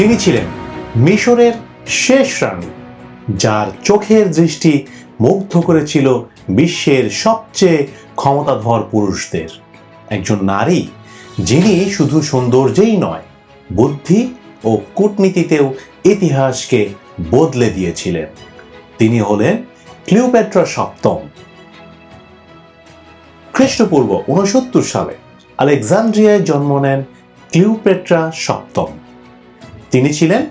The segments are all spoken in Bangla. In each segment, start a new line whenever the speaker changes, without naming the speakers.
তিনি ছিলেন মিশরের শেষ রানী, যার চোখের দৃষ্টি মুগ্ধ করেছিল বিশ্বের সবচেয়ে ক্ষমতাধর পুরুষদের। একজন নারী যিনি শুধু সৌন্দর্যেই নয়, বুদ্ধি ও কূটনীতিতেও ইতিহাসকে বদলে দিয়েছিলেন। তিনি হলেন ক্লিওপেট্রা সপ্তম। খ্রিস্টপূর্ব উনসত্তর সালে আলেকজান্ড্রিয়ায় জন্ম নেন ক্লিওপেট্রা সপ্তম। তিনি ছিলেন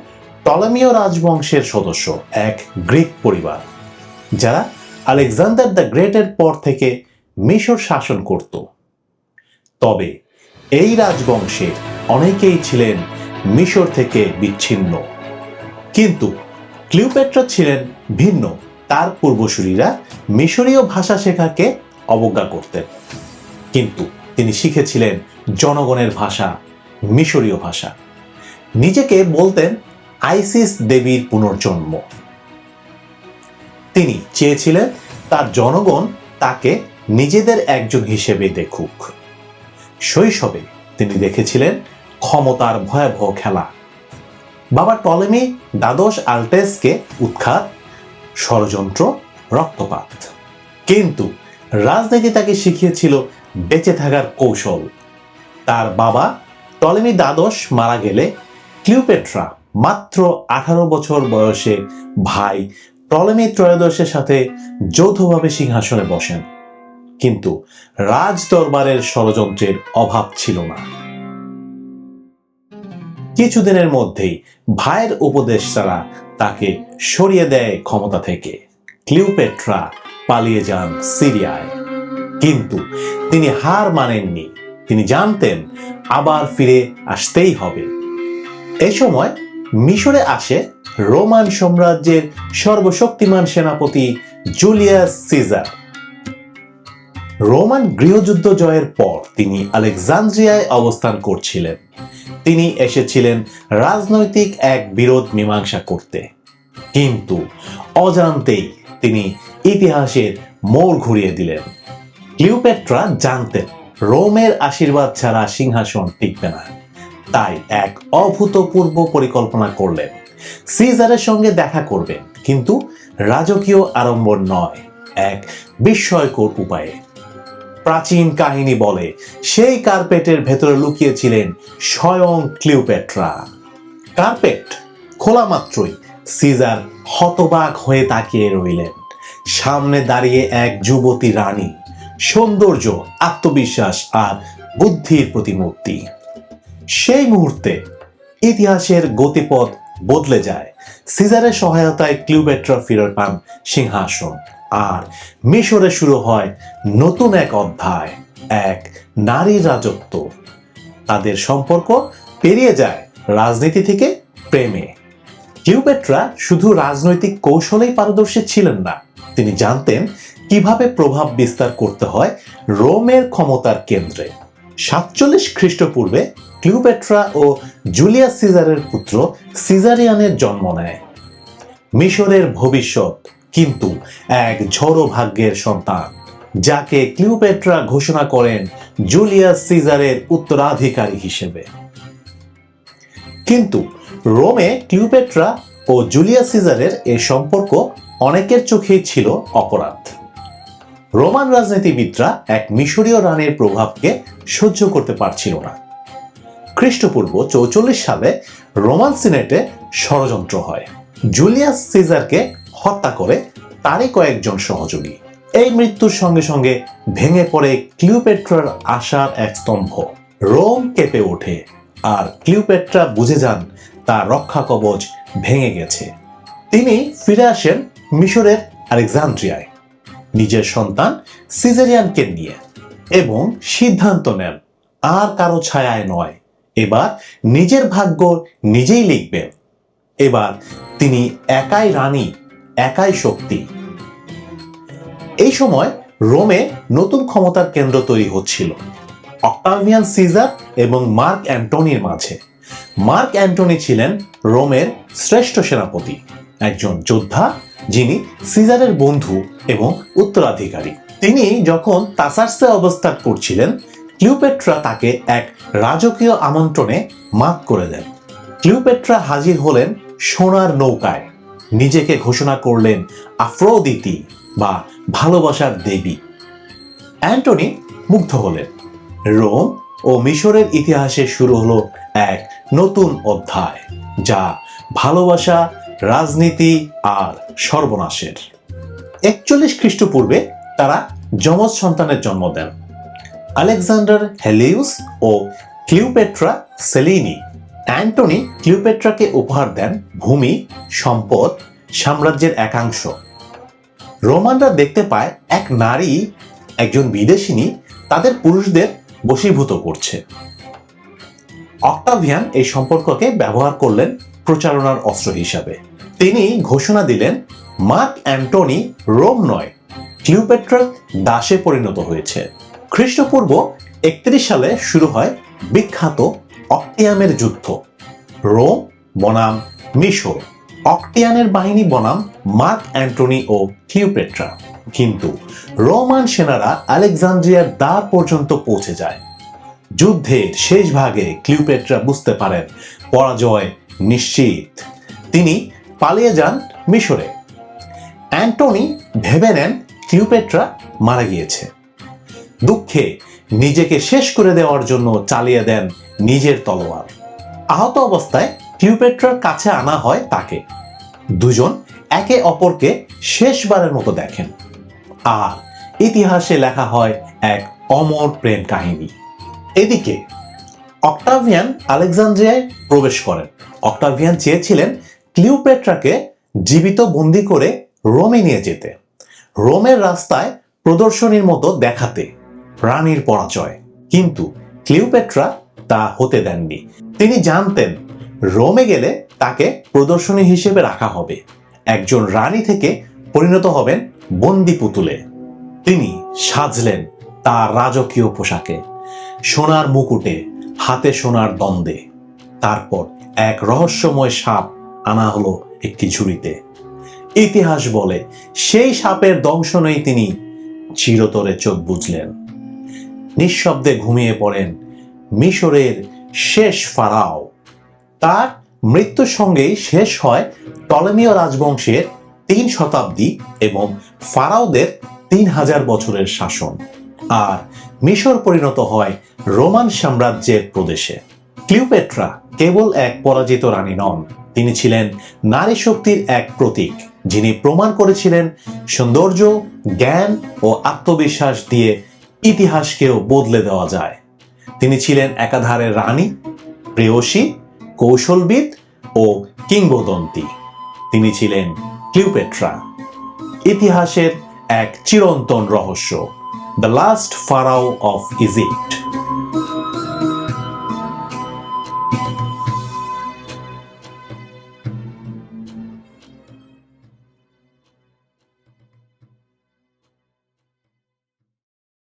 টলামীয় রাজবংশের সদস্য, এক গ্রিক পরিবার, যারা আলেকজান্ডার দ্য গ্রেটের পর থেকে মিশর শাসন করত। তবে এই রাজবংশের অনেকেই ছিলেন মিশর থেকে বিচ্ছিন্ন। কিন্তু ক্লিওপেট্রা ছিলেন ভিন্ন। তার পূর্বসূরীরা মিশরীয় ভাষা শেখাকে অবজ্ঞা করতেন। কিন্তু তিনি শিখেছিলেন জনগণের ভাষা, মিশরীয় ভাষা। নিজেকে বলতেন আইসিস দেবীর পুনর্জন্ম। তিনি চেয়েছিলেন তার জনগণ তাকে নিজেদের একজন হিসেবে দেখুক। শৈশবে তিনি দেখেছিলেন ক্ষমতার ভয়াবহ খেলা। বাবা টলেমি দ্বাদশ আলটেসকে উৎখাত, ষড়যন্ত্র, রক্তপাত। কিন্তু রাজনীতি তাকে শিখিয়েছিল বেঁচে থাকার কৌশল। তার বাবা টলেমি দ্বাদশ মারা গেলে ক্লিওপেট্রা মাত্র আঠারো বছর বয়সে ভাই টলেমি ত্রয়োদশের সাথে যৌথভাবে সিংহাসনে বসেন। কিন্তু রাজ দরবারের ষড়যন্ত্রের অভাব ছিল না। কিছুদিনের মধ্যেই ভাইয়ের উপদেশ ছাড়া তাকে সরিয়ে দেয় ক্ষমতা থেকে। ক্লিওপেট্রা পালিয়ে যান সিরিয়ায়। কিন্তু তিনি হার মানেননি। তিনি জানতেন আবার ফিরে আসতেই হবে। এই সময় মিশরে আসে রোমান সাম্রাজ্যের সর্বশক্তিমান সেনাপতি জুলিয়াস সিজার। রোমান গৃহযুদ্ধ জয়ের পর তিনি আলেকজান্দ্রিয়ায় অবস্থান করছিলেন। তিনি এসেছিলেন রাজনৈতিক এক বিরোধ মীমাংসা করতে। কিন্তু অজান্তেই তিনি ইতিহাসের মোড় ঘুরিয়ে দিলেন। ক্লিওপেট্রা জানতেন, রোমের আশীর্বাদ ছাড়া সিংহাসন টিকবে না। তাই এক অভূতপূর্ব পরিকল্পনা করলেন। সিজারের সঙ্গে দেখা করবেন, কিন্তু রাজকীয় আড়ম্বর নয়, এক বিস্ময়কর উপায়ে। প্রাচীন কাহিনী বলে সেই কার্পেটের ভেতরে লুকিয়েছিলেন স্বয়ং ক্লিওপেট্রা। কার্পেট খোলা মাত্রই সিজার হতবাক হয়ে তাকিয়ে রইলেন। সামনে দাঁড়িয়ে এক যুবতী রানী, সৌন্দর্য, আত্মবিশ্বাস আর বুদ্ধির প্রতিমূর্তি। সেই মুহূর্তে ইতিহাসের গতিপথ বদলে যায়। সিজারের সহায়তায় ক্লিওপেট্রা ফিরে পান সিংহাসন। আর মিশরে শুরু হয় নতুন এক অধ্যায়, এক নারীর রাজত্ব। তাদের সম্পর্ক পেরিয়ে যায় রাজনীতি থেকে প্রেমে। ক্লিওপেট্রা শুধু রাজনৈতিক কৌশলেই পারদর্শী ছিলেন না, তিনি জানতেন কীভাবে প্রভাব বিস্তার করতে হয় রোমের ক্ষমতার কেন্দ্রে। সাতচল্লিশ খ্রিস্টপূর্বে ক্লিওপেট্রা ও জুলিয়াস সিজারের পুত্র সিজারিয়ানের জন্ম নেয়। মিশরের ভবিষ্যৎ কিন্তু এক ঝড়ো ভাগ্যের সন্তান, যাকে ক্লিওপেট্রা ঘোষণা করেন জুলিয়াস সিজারের উত্তরাধিকারী হিসেবে। কিন্তু রোমে ক্লিওপেট্রা ও জুলিয়াস সিজারের এ সম্পর্ক অনেকের চোখেই ছিল অপরাধ। রোমান রাজনীতিবিদরা এক মিশরীয় রানের প্রভাবকে সহ্য করতে পারছিল না। খ্রিস্টপূর্ব চৌচল্লিশ সালে রোমান সিনেটে ষড়যন্ত্র হয়। জুলিয়াস সিজারকে হত্যা করে তারই কয়েকজন সহযোগী। এই মৃত্যুর সঙ্গে সঙ্গে ভেঙে পড়ে ক্লিওপেট্রার আশার এক স্তম্ভ। রোম কেঁপে ওঠে আর ক্লিওপেট্রা বুঝে যান তার রক্ষা কবচ ভেঙে গেছে। তিনি ফিরে আসেন মিশরের আলেকজান্দ্রিয়ায়। নিজের সন্তান সিজারিয়ানকে নিয়ে এবং সিদ্ধান্ত নেন, আর কারও ছায়ায় নয়। এবার নিজের ভাগ্য নিজেই লিখবেন। এবার তিনি একাই রানী, একাই শক্তি। এই সময় রোমে নতুন ক্ষমতার কেন্দ্র তৈরি হচ্ছিল। অক্টাভিয়ান সিজার এবং মার্ক অ্যান্টনির মাঝে। মার্ক অ্যান্টনি ছিলেন রোমের শ্রেষ্ঠ সেনাপতি, একজন যোদ্ধা যিনি সিজারের বন্ধু এবং উত্তরাধিকারী। তিনি যখন তাসার্সে অবস্থান করছিলেন ক্লিওপেট্রা তাকে এক রাজকীয় আমন্ত্রণে মাফ করে দেন। ক্লিওপেট্রা হাজির হলেন সোনার নৌকায়। নিজেকে ঘোষণা করলেন আফ্রোদিতি বা ভালোবাসার দেবী। অ্যান্টনি মুগ্ধ হলেন। রোম ও মিশরের ইতিহাসে শুরু হলো এক নতুন অধ্যায়, যা ভালোবাসা, রাজনীতি আর সর্বনাশের। একচল্লিশ খ্রিস্টপূর্বে তারা যমজ সন্তানের জন্ম দেন। আলেকজান্ডার হেলিউস ও ক্লিওপেট্রা সেলিনি। অ্যান্টনি ক্লিওপেট্রাকে উপহার দেন ভূমি, সম্পদ, সাম্রাজ্যের একাংশ। রোমানরা দেখতে পায় এক নারী, একজন বিদেশিনী, তাদের পুরুষদের বশীভূত করছে। অক্টাভিয়ান এই সম্পর্ককে ব্যবহার করলেন প্রচারণার অস্ত্র হিসাবে। তিনি ঘোষণা দিলেন, মার্ক অ্যান্টনি রোম নয়, ক্লিওপেট্রার দাসে পরিণত হয়েছে। খ্রিস্টপূর্ব একত্রিশ সালে শুরু হয় বিখ্যাত অক্টিয়ামের যুদ্ধ। রোম বনাম মিশর। অক্টিয়ানের বাহিনী বনাম মার্ক অ্যান্টনি ও ক্লিওপেট্রা কিন্তু রোমান সেনারা আলেকজান্দ্রিয়ার দ্বার পর্যন্ত পৌঁছে যায়। যুদ্ধের শেষ ভাগে ক্লিওপেট্রা বুঝতে পারেন, পরাজয় নিশ্চিত। তিনি পালিয়ে যান মিশরে। অ্যান্টনি ভেবে নেন ক্লিওপেট্রা মারা গিয়েছে। দুঃখে নিজেকে শেষ করে দেওয়ার জন্য চালিয়ে দেন নিজের তলোয়ার। আহত অবস্থায় ক্লিওপেট্রার কাছে আনা হয় তাকে। দুজন একে অপরকে শেষবারের মতো দেখেন। আর ইতিহাসে লেখা হয় এক অমর প্রেম কাহিনী। এদিকে অক্টাভিয়ান আলেকজান্দ্রিয়ায় প্রবেশ করেন। অক্টাভিয়ান চেয়েছিলেন ক্লিওপেট্রাকে জীবিত বন্দি করে রোমে নিয়ে যেতে। রোমের রাস্তায় প্রদর্শনীর মতো দেখাতে। প্রাণীর পরাজয়। কিন্তু ক্লিওপেট্রা তা হতে দেননি। তিনি জানতেন, রোমে গেলে তাকে প্রদর্শনী হিসেবে রাখা হবে। একজন রানী থেকে পরিণত হবেন বন্দি পুতুলে তিনি সাজলেন তার রাজকীয় পোশাকে, সোনার মুকুটে, হাতে সোনার দ্বন্দ্বে তারপর এক রহস্যময় সাপ আনা হলো একটি ঝুড়িতে। ইতিহাস বলে, সেই সাপের দংশনেই তিনি চিরতরে চোখ বুঝলেন নিঃশব্দে ঘুমিয়ে পড়েন মিশরের শেষ ফারাও। তার মৃত্যুর সঙ্গেই শেষ হয় টলেমীয় রাজবংশের তিন শতাব্দী এবং ফারাওদের তিন হাজার বছরের শাসন। আর মিশর পরিণত হয় রোমান সাম্রাজ্যের প্রদেশে। ক্লিওপেট্রা কেবল এক পরাজিত রানী নন, তিনি ছিলেন নারী শক্তির এক প্রতীক, যিনি প্রমাণ করেছিলেন সৌন্দর্য, জ্ঞান ও আত্মবিশ্বাস দিয়ে ইতিহাসকেও বদলে দেওয়া যায়। তিনি ছিলেন একাধারে রানী, প্রেয়সী, কৌশলবিদ ও কিংবদন্তি। তিনি ছিলেন ক্লিওপেট্রা। ইতিহাসের এক চিরন্তন রহস্য, the last pharaoh of Egypt